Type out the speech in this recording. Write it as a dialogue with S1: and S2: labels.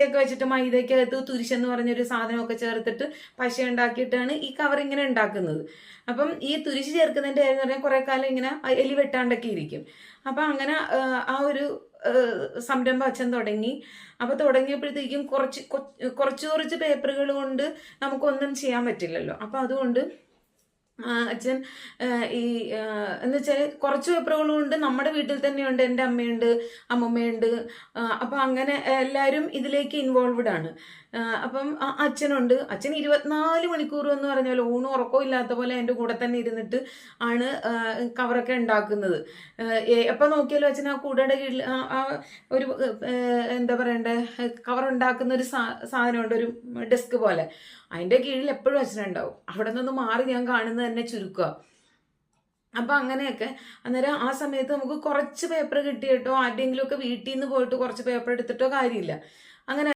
S1: ഒക്കെ വെച്ചിട്ട് മൈദയ്ക്കകത്ത് തുരിശെന്ന് പറഞ്ഞൊരു സാധനമൊക്കെ ചേർത്തിട്ട് പശ ഉണ്ടാക്കിയിട്ടാണ് ഈ കവർ ഇങ്ങനെ ഉണ്ടാക്കുന്നത്. അപ്പം ഈ തുരിശ് ചേർക്കുന്നതിന്റെ കാര്യം എന്ന് പറഞ്ഞാൽ കുറേ കാലം ഇങ്ങനെ എലി വെട്ടാണ്ടൊക്കെ ഇരിക്കും. അപ്പം അങ്ങനെ ആ, ഒരു സംരംഭം അച്ഛൻ തുടങ്ങി. അപ്പോൾ തുടങ്ങിയപ്പോഴത്തേക്കും കുറച്ച് കുറച്ച് കുറച്ച് പേപ്പറുകൾ കൊണ്ട് നമുക്കൊന്നും ചെയ്യാൻ പറ്റില്ലല്ലോ. അപ്പോൾ അതുകൊണ്ട് അച്ഛൻ ഈ എന്ന് വെച്ചാൽ കുറച്ച് പേപ്പറുകളും ഉണ്ട് നമ്മുടെ വീട്ടിൽ തന്നെയുണ്ട് എന്റെ അമ്മയുണ്ട് അമ്മമ്മയുണ്ട്. അപ്പം അങ്ങനെ എല്ലാവരും ഇതിലേക്ക് ഇൻവോൾവ്ഡ് ആണ്. അപ്പം അച്ഛനുണ്ട്. അച്ഛൻ ഇരുപത്തിനാല് മണിക്കൂർ എന്ന് പറഞ്ഞാൽ ഊണും ഉറക്കവും ഇല്ലാത്ത പോലെ എന്റെ കൂടെ തന്നെ ഇരുന്നിട്ട് ആണ് കവറൊക്കെ ഉണ്ടാക്കുന്നത്. എപ്പോൾ നോക്കിയാലും അച്ഛൻ ആ കൂടയുടെ കീഴിൽ ആ ഒരു എന്താ പറയണ്ടേ കവർ ഉണ്ടാക്കുന്ന ഒരു സാധനമുണ്ട് ഒരു ഡെസ്ക് പോലെ. അതിന്റെ കീഴിൽ എപ്പോഴും അച്ഛനുണ്ടാവും. അവിടെ നിന്ന് മാറി ഞാൻ കാണുന്നത് തന്നെ ചുരുക്കുക. അപ്പം അങ്ങനെയൊക്കെ അന്നേരം ആ സമയത്ത് നമുക്ക് കുറച്ച് പേപ്പർ കിട്ടിയിട്ടോ ആരുടെയെങ്കിലും ഒക്കെ വീട്ടിൽ നിന്ന് പോയിട്ട് കുറച്ച് പേപ്പർ എടുത്തിട്ടോ കാര്യമില്ല. അങ്ങനെ